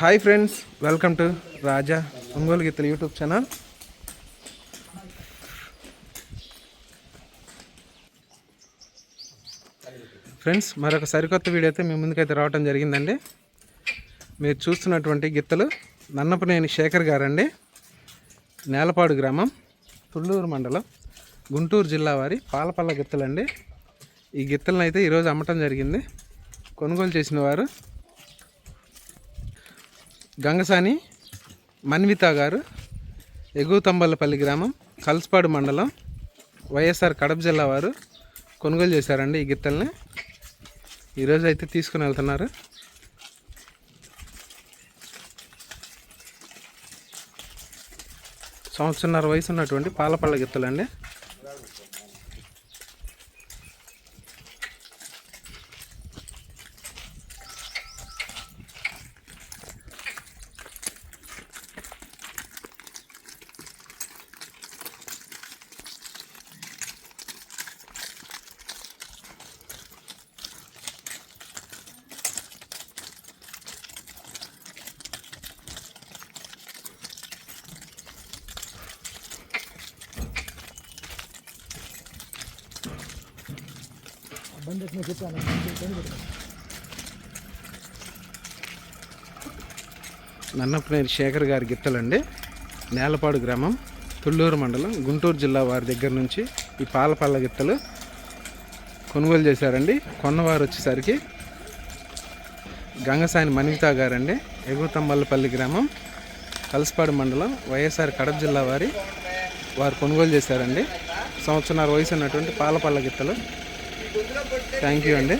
Hi friends welcome to Raja Ongole గీతలు YouTube channel friends మరొక సరికొత్త వీడియో అయితే మీ ముందుకైతే రావడం జరిగిందండి. మీరు చూస్తున్నటువంటి గిత్తలు నన్నపనేని శేఖర్ గారండి. నేలపాడు గ్రామం తుళ్ళూరు మండలం గుంటూరు జిల్లా వారి పాలపల్ల గిత్తలండి. ఈ గిత్తలను అయితే ఈరోజు అమ్మటం జరిగింది. కొనుగోలు చేసిన వారు గంగసాని మన్విత గారు ఎగుతంబల్లపల్లి గ్రామం కల్స్పాడు మండలం వైఎస్ఆర్ కడప జిల్లా వారు కొనుగోలు చేశారండి ఈ గిత్తల్ని. ఈరోజు అయితే తీసుకుని వెళ్తున్నారు. సంవత్సరన్నర వయసు ఉన్నటువంటి పాలపళ్ళ గిత్తలండి. నన్నపనేని శేఖర్ గారి గిత్తలండి. నేలపాడు గ్రామం తుళ్ళూరు మండలం గుంటూరు జిల్లా వారి దగ్గర నుంచి ఈ పాలపల్ల గిత్తలు కొనుగోలు చేశారండి. కొన్నవారు వచ్చేసరికి గంగసాని మనిత గారండి. ఎగుతమ్మల్లపల్లి గ్రామం కలసపాడు మండలం వైఎస్ఆర్ కడప జిల్లా వారి వారు కొనుగోలు చేశారండి. సంవత్సరాల వయసు ఉన్నటువంటి పాలపల్ల గిత్తలు. థ్యాంక్ యూ అండి.